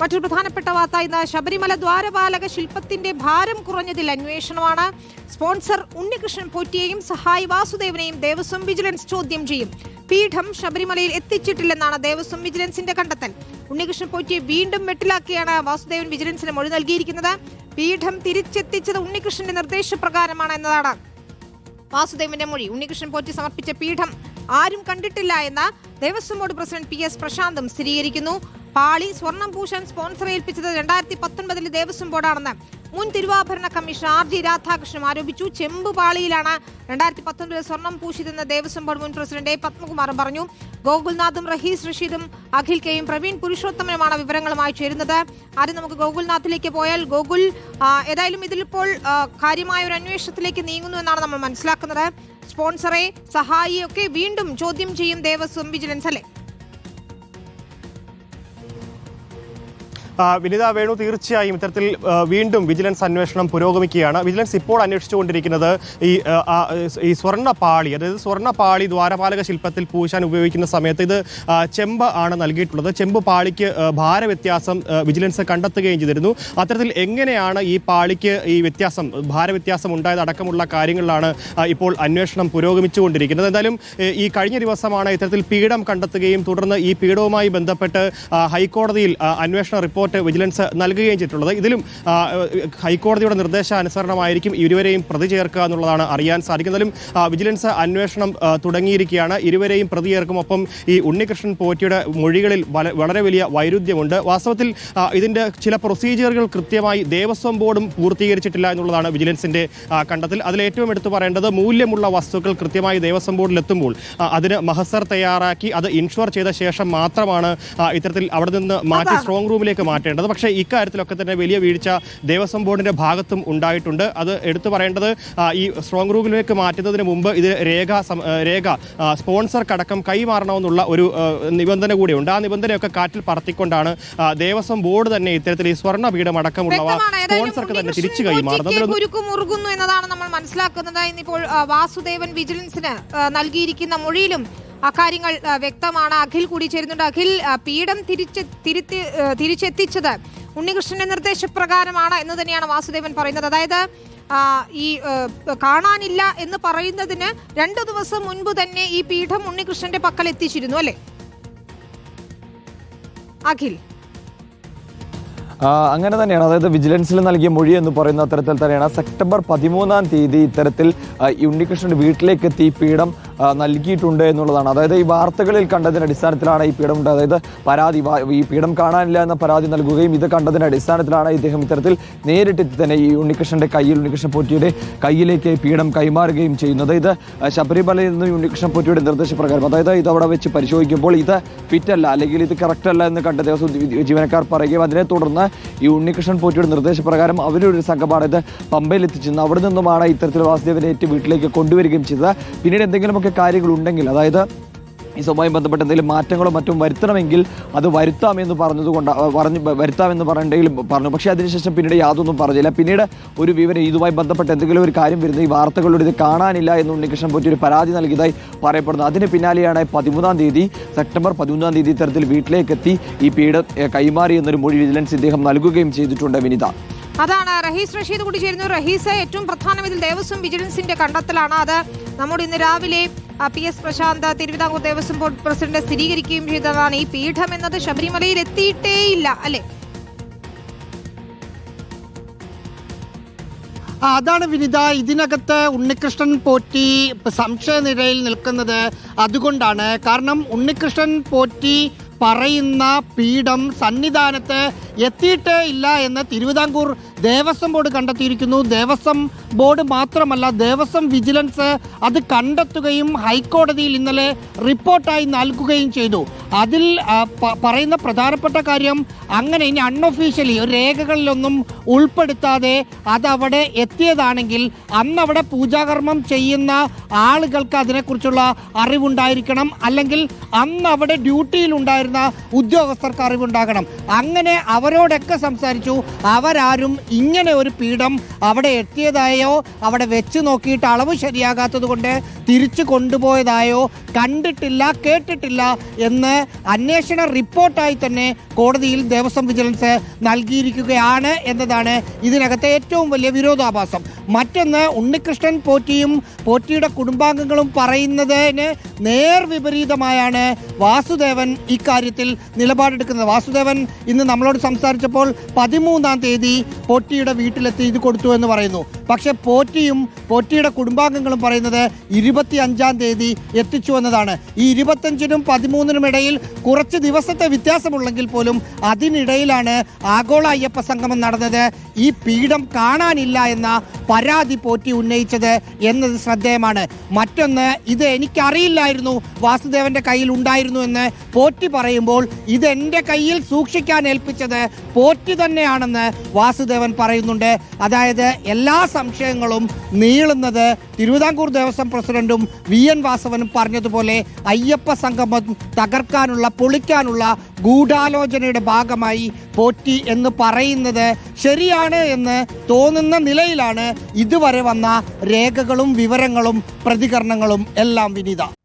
മറ്റൊരു പ്രധാനപ്പെട്ട വാർത്ത ഇന്ന് ശബരിമല ദ്വാരപാലക ശില്പത്തിന്റെ ഭാരം കുറഞ്ഞതിൽ അന്വേഷണമാണ്. സ്പോൺസർ ഉണ്ണികൃഷ്ണൻ പോറ്റിയെയും സഹായി വാസുദേവനെയും ദേവസ്വം വിജിലൻസ് ചോദ്യം ചെയ്യും. പീഠം ശബരിമലയിൽ എത്തിച്ചിട്ടില്ലെന്നാണ് ദേവസ്വം വിജിലൻസിന്റെ കണ്ടെത്തൽ. ഉണ്ണികൃഷ്ണൻ പോറ്റിയെ വീണ്ടും വെട്ടിലാക്കിയാണ് വാസുദേവൻ വിജിലൻസിന് മൊഴി നൽകിയിരിക്കുന്നത്. പീഠം തിരിച്ചെത്തിച്ചത് ഉണ്ണികൃഷ്ണന്റെ നിർദ്ദേശപ്രകാരമാണ് എന്നതാണ് വാസുദേവന്റെ മൊഴി. ഉണ്ണികൃഷ്ണൻ പോറ്റി സമർപ്പിച്ച പീഠം ആരും കണ്ടിട്ടില്ല എന്ന് Devaswom board president P S പ്രശാന്തും സ്ഥിരീകരിക്കുന്നു. പാളി സ്വർണം ഭൂഷൺ സ്പോൺസർ ഏൽപ്പിച്ചത് രണ്ടായിരത്തി പത്തൊൻപതിലെ ദേവസ്വം ബോർഡാണെന്ന് മുൻ തിരുവാഭരണ കമ്മീഷണർ ആർ ജി രാധാകൃഷ്ണൻ ആരോപിച്ചു. ചെമ്പ് പാളിയിലാണ് രണ്ടായിരത്തി പത്തൊൻപതിൽ സ്വർണം പൂശിയതെന്ന് ദേവസ്വം ബോർഡ് മുൻ പ്രസിഡന്റ് പത്മകുമാറും പറഞ്ഞു. ഗോകുൽനാഥും റഹീസ് റഷീദും അഖിൽ കെയും പ്രവീൺ പുരുഷോത്തമനുമാണ് വിവരങ്ങളുമായി ചേരുന്നത്. ആദ്യം നമുക്ക് ഗോകുൽനാഥിലേക്ക് പോയാൽ ഗോകുൽ ഏതായാലും ഇതിലിപ്പോൾ കാര്യമായ ഒരു അന്വേഷണത്തിലേക്ക് നീങ്ങുന്നു എന്നാണ് നമ്മൾ മനസ്സിലാക്കുന്നത്. സ്പോൺസറെ സഹായിയൊക്കെ വീണ്ടും ചോദ്യം ചെയ്യും ദേവസ്വം വിജിലൻസ് അല്ലേ? വിനിത വേണു തീർച്ചയായും ഇത്തരത്തിൽ വീണ്ടും വിജിലൻസ് അന്വേഷണം പുരോഗമിക്കുകയാണ്. വിജിലൻസ് ഇപ്പോൾ അന്വേഷിച്ചുകൊണ്ടിരിക്കുന്നത് ഈ ഈ സ്വർണ പാളി അതായത് സ്വർണപാളി ദ്വാരപാലക ശില്പത്തിൽ പൂശാൻ ഉപയോഗിക്കുന്ന സമയത്ത് ഇത് ചെമ്പ് ആണ് നൽകിയിട്ടുള്ളത്. ചെമ്പ് പാളിക്ക് ഭാരവ്യത്യാസം വിജിലൻസ് കണ്ടെത്തുകയും ചെയ്തിരുന്നു. അത്തരത്തിൽ എങ്ങനെയാണ് ഈ പാളിക്ക് ഈ വ്യത്യാസം ഭാരവ്യത്യാസം ഉണ്ടായതടക്കമുള്ള കാര്യങ്ങളിലാണ് ഇപ്പോൾ അന്വേഷണം പുരോഗമിച്ചുകൊണ്ടിരിക്കുന്നത്. എന്തായാലും ഈ കഴിഞ്ഞ ദിവസമാണ് ഇത്തരത്തിൽ പീഠം കണ്ടെത്തുകയും തുടർന്ന് ഈ പീഠവുമായി ബന്ധപ്പെട്ട് ഹൈക്കോടതിയിൽ അന്വേഷണ റിപ്പോർട്ട് വിജിലൻസ് നൽകുകയും ചെയ്തിട്ടുള്ളത്. ഇതിലും ഹൈക്കോടതിയുടെ നിർദ്ദേശാനുസരണമായിരിക്കും ഇരുവരെയും പ്രതി ചേർക്കുക എന്നുള്ളതാണ് അറിയാൻ സാധിക്കുന്നതിലും വിജിലൻസ് അന്വേഷണം തുടങ്ങിയിരിക്കുകയാണ്. ഇരുവരെയും പ്രതി ചേർക്കും ഒപ്പം ഈ ഉണ്ണികൃഷ്ണൻ പോറ്റിയുടെ മൊഴികളിൽ വളരെ വലിയ വൈരുദ്ധ്യമുണ്ട്. വാസ്തവത്തിൽ ഇതിന്റെ ഇതിന്റെ ചില പ്രൊസീജിയറുകൾ കൃത്യമായി ദേവസ്വം ബോർഡും പൂർത്തീകരിച്ചിട്ടില്ല എന്നുള്ളതാണ് വിജിലൻസിന്റെ ആ, കണ്ടെത്തൽ. അതിൽ ഏറ്റവും എടുത്തു പറയേണ്ടത് മൂല്യമുള്ള വസ്തുക്കൾ കൃത്യമായി ദേവസ്വം ബോർഡിൽ എത്തുമ്പോൾ ആ, അതിന് മഹസർ തയ്യാറാക്കി അത് ഇൻഷുർ ചെയ്ത ശേഷം മാത്രമാണ് ഇത്തരത്തിൽ അവിടെ നിന്ന് മാറ്റി സ്ട്രോങ് റൂമിലേക്ക് മാറ്റേണ്ടത്. പക്ഷേ ഇക്കാര്യത്തിലൊക്കെ തന്നെ വലിയ വീഴ്ച ദേവസ്വം ബോർഡിന്റെ ഭാഗത്തും ഉണ്ടായിട്ടുണ്ട്. അത് എടുത്തു പറയേണ്ടത് ഈ സ്ട്രോങ് റൂമിലേക്ക് മാറ്റുന്നതിന് മുമ്പ് ഇത് രേഖ രേഖ സ്പോൺസർ കടക്കം കൈമാറണമെന്നുള്ള ഒരു നിബന്ധന കൂടിയുണ്ട്. ആ നിബന്ധനയൊക്കെ കാറ്റിൽ പറത്തിക്കൊണ്ടാണ് ദേവസ്വം ബോർഡ് തന്നെ ഇത്തരത്തിൽ ഈ സ്വർണപീഠം അടക്കമുള്ളവ സ്പോൺസർക്ക് തന്നെ തിരിച്ചു കൈമാറുന്നത്. എന്നതാണ് നമ്മൾ മനസ്സിലാക്കുന്നത്. ഇന്നിപ്പോൾ വാസുദേവൻ വിജിലൻസിന് നൽകിയിരിക്കുന്ന മൊഴിയിലും അക്കാര്യങ്ങൾ വ്യക്തമാണ്. അഖിൽ കൂടി ചേരുന്നുണ്ട്. അഖിൽ പീഠം തിരിച്ച് തിരുത്തി തിരിച്ചെത്തിച്ചത് ഉണ്ണികൃഷ്ണന്റെ നിർദ്ദേശപ്രകാരമാണ് എന്ന് തന്നെയാണ് വാസുദേവൻ പറയുന്നത്. അതായത് ഈ കാണാനില്ല എന്ന് പറയുന്നതിന് രണ്ടു ദിവസം മുൻപ് തന്നെ ഈ പീഠം ഉണ്ണികൃഷ്ണന്റെ പക്കൽ എത്തിച്ചിരുന്നു അല്ലേ? അഖിൽ. അങ്ങനെ തന്നെയാണ്. അതായത് വിജിലൻസിൽ നൽകിയ മൊഴി എന്ന് പറയുന്ന തരത്തിൽ തന്നെയാണ് സെപ്റ്റംബർ പതിമൂന്നാം തീയതി ഇത്തരത്തിൽ ഉണ്ണികൃഷ്ണന്റെ വീട്ടിലേക്ക് എത്തി പീഠം നൽകിയിട്ടുണ്ട് എന്നുള്ളതാണ്. അതായത് ഈ വാർത്തകളിൽ കണ്ടതിന്റെ അടിസ്ഥാനത്തിലാണ് ഈ പീഠം ഉണ്ട് അതായത് പരാതി ഈ പീഠം കാണാനില്ല എന്ന പരാതി നൽകുകയും ഇത് കണ്ടതിന്റെ അടിസ്ഥാനത്തിലാണ് ഇദ്ദേഹം ഇത്തരത്തിൽ നേരിട്ടെത്തി തന്നെ ഈ ഉണ്ണികൃഷ്ണന്റെ കയ്യിൽ ഉണ്ണികൃഷ്ണൻ പോറ്റിയുടെ കയ്യിലേക്ക് പീഡം പീഠം കൈമാറുകയും ചെയ്യുന്നത് ഇത് ശബരിമലയിൽ നിന്ന് ഉണ്ണികൃഷ്ണൻ പോറ്റിയുടെ നിർദ്ദേശപ്രകാരം അതായത് ഇത് അവിടെ വെച്ച് പരിശോധിക്കുമ്പോൾ ഇത് ഫിറ്റല്ല അല്ല അല്ലെങ്കിൽ ഇത് കറക്റ്റ് അല്ല എന്ന് കണ്ട ദേവസ്വം ജീ- ജീവനക്കാർ പറയുകയും അതിനെ തുടർന്ന് ഈ ഉണ്ണികൃഷ്ണൻ പോറ്റിയുടെ നിർദ്ദേശപ്രകാരം അവരൊരു സംഘമാണ് ഇത് പമ്പയിൽ എത്തിച്ചെന്ന് അവിടെ നിന്നുമാണ് ഇത്തരത്തിൽ വാസുദേവനെ ഏറ്റ് വീട്ടിലേക്ക് കൊണ്ടുവരികയും ചെയ്തത്. പിന്നീട് എന്തെങ്കിലുമൊക്കെ കാര്യങ്ങൾ ഉണ്ടെങ്കിൽ അതായത് ഈ സ്വഭാവം ബന്ധപ്പെട്ട് എന്തെങ്കിലും മാറ്റങ്ങളോ മറ്റും വരുത്തണമെങ്കിൽ അത് വരുത്താമെന്ന് പറഞ്ഞതുകൊണ്ട് പറഞ്ഞു വരുത്താമെന്ന് പറയേണ്ടെങ്കിലും പറഞ്ഞു. പക്ഷേ അതിനുശേഷം പിന്നീട് യാതൊന്നും പറഞ്ഞില്ല. പിന്നീട് ഒരു വിവരം ഇതുമായി ബന്ധപ്പെട്ട് എന്തെങ്കിലും ഒരു കാര്യം വരുന്നത് ഈ വാർത്തകളിലൂടെ ഇത് കാണാനില്ല എന്ന് ഉണ്ണികൃഷ്ണൻ പോറ്റി ഒരു പരാതി നൽകിയതായി പറയപ്പെടുന്നു. അതിന് പിന്നാലെയാണ് പതിമൂന്നാം തീയതി സെപ്റ്റംബർ പതിമൂന്നാം തീയതി ഇത്തരത്തിൽ വീട്ടിലേക്കെത്തി ഈ പീഡ കൈമാറി എന്നൊരു മൊഴി വിജിലൻസ് ഇദ്ദേഹം നൽകുകയും ചെയ്തിട്ടുണ്ട് വിനിത. അതാണ് റഹീസ് റഷീദ് കൂടി ചേരുന്നു. റഹീസ് ഏറ്റവും പ്രധാനം ഇതിൽ ദേവസ്വം വിജിലൻസിന്റെ കണ്ടെത്തലാണ്. അത് നമ്മുടെ ഇന്ന് രാവിലെ P S Prashanth Thiruvithamkoor Devaswom board president സ്ഥിരീകരിക്കുകയും ചെയ്തതാണ്. ഈ പീഠം എന്നത് ശബരിമലയിൽ എത്തിയിട്ടേയില്ല അല്ലെ? അതാണ് വിനിത. ഇതിനകത്ത് ഉണ്ണികൃഷ്ണൻ പോറ്റി സംശയനിരയിൽ നിൽക്കുന്നത് അതുകൊണ്ടാണ്. കാരണം ഉണ്ണികൃഷ്ണൻ പോറ്റി പറയുന്ന പീഠം സന്നിധാനത്ത് എത്തിയിട്ടേ ഇല്ല എന്ന് തിരുവിതാംകൂർ ദേവസ്വം ബോർഡ് കണ്ടെത്തിയിരിക്കുന്നു. ദേവസ്വം ബോർഡ് മാത്രമല്ല ദേവസ്വം വിജിലൻസ് അത് കണ്ടെത്തുകയും ഹൈക്കോടതിയിൽ ഇന്നലെ റിപ്പോർട്ടായി നൽകുകയും ചെയ്തു. അതിൽ പറയുന്ന പ്രധാനപ്പെട്ട കാര്യം അങ്ങനെ ഇനി അൺഒഫീഷ്യലി ഒരു രേഖകളിലൊന്നും ഉൾപ്പെടുത്താതെ അതവിടെ എത്തിയതാണെങ്കിൽ അന്നവിടെ പൂജാകർമ്മം ചെയ്യുന്ന ആളുകൾക്ക് അതിനെക്കുറിച്ചുള്ള അറിവുണ്ടായിരിക്കണം. അല്ലെങ്കിൽ അന്ന് അവിടെ ഡ്യൂട്ടിയിലുണ്ടായിരുന്ന ഉദ്യോഗസ്ഥർക്ക് അറിവുണ്ടാകണം. അങ്ങനെ അവരോടൊക്കെ സംസാരിച്ചു. അവരാരും ഇങ്ങനെ ഒരു പീഠം അവിടെ എത്തിയതായോ അവിടെ വെച്ച് നോക്കിയിട്ട് അളവ് ശരിയാകാത്തത് കൊണ്ട് തിരിച്ചു കൊണ്ടുപോയതായോ കണ്ടിട്ടില്ല കേട്ടിട്ടില്ല എന്ന് അന്വേഷണ റിപ്പോർട്ടായി തന്നെ കോടതിയിൽ ദേവസ്വം വിജിലൻസ് നൽകിയിരിക്കുകയാണ് എന്നതാണ് ഇതിനകത്തെ ഏറ്റവും വലിയ വിരോധാഭാസം. മറ്റൊന്ന് ഉണ്ണികൃഷ്ണൻ പോറ്റിയും പോറ്റിയുടെ കുടുംബാംഗങ്ങളും പറയുന്നതിന് നേർവിപരീതമായാണ് വാസുദേവൻ ഇക്കാര്യത്തിൽ നിലപാടെടുക്കുന്നത്. വാസുദേവൻ ഇന്ന് നമ്മളോട് സംസാരിച്ചപ്പോൾ പതിമൂന്നാം തീയതി പോറ്റിയുടെ വീട്ടിലെത്തി ഇത് കൊടുത്തു എന്ന് പറയുന്നു. പക്ഷേ പോറ്റിയും പോറ്റിയുടെ കുടുംബാംഗങ്ങളും പറയുന്നത് ഇരുപത്തി അഞ്ചാം തീയതി എത്തിച്ചു എന്നതാണ്. ഈ ഇരുപത്തഞ്ചിനും പതിമൂന്നിനും ഇടയിൽ കുറച്ച് ദിവസത്തെ വ്യത്യാസമുള്ളെങ്കിൽ പോലും അതിനിടയിലാണ് ആഗോള അയ്യപ്പ സംഗമം നടന്നത്. ഈ പീഠം കാണാനില്ല എന്ന പരാതി പോറ്റി ഉന്നയിച്ചത് എന്നത് ശ്രദ്ധേയമാണ്. മറ്റൊന്ന് ഇത് എനിക്കറിയില്ലായിരുന്നു. വാസുദേവന്റെ കയ്യിൽ ഉണ്ടായിരുന്നു എന്ന് പോറ്റി പറയുമ്പോൾ ഇത് എന്റെ കയ്യിൽ സൂക്ഷിക്കാൻ ഏൽപ്പിച്ചത് പോറ്റി തന്നെയാണെന്ന് വാസുദേവൻ പറയുന്നുണ്ട്. അതായത് എല്ലാ സംശയങ്ങളും നീളുന്നത് തിരുവിതാംകൂർ ദേവസ്വം പ്രസിഡന്റും വി എൻ വാസവനും പറഞ്ഞതുപോലെ അയ്യപ്പ സംഗമം തകർക്കാനുള്ള പൊളിക്കാനുള്ള ഗൂഢാലോചനയുടെ ഭാഗമായി പോറ്റി എന്ന് പറയുന്നത് ശരിയാണ് എന്ന് തോന്നുന്ന നിലയിലാണ് ഇതുവരെ വന്ന രേഖകളും വിവരങ്ങളും പ്രതികരണങ്ങളും എല്ലാം വിനീത.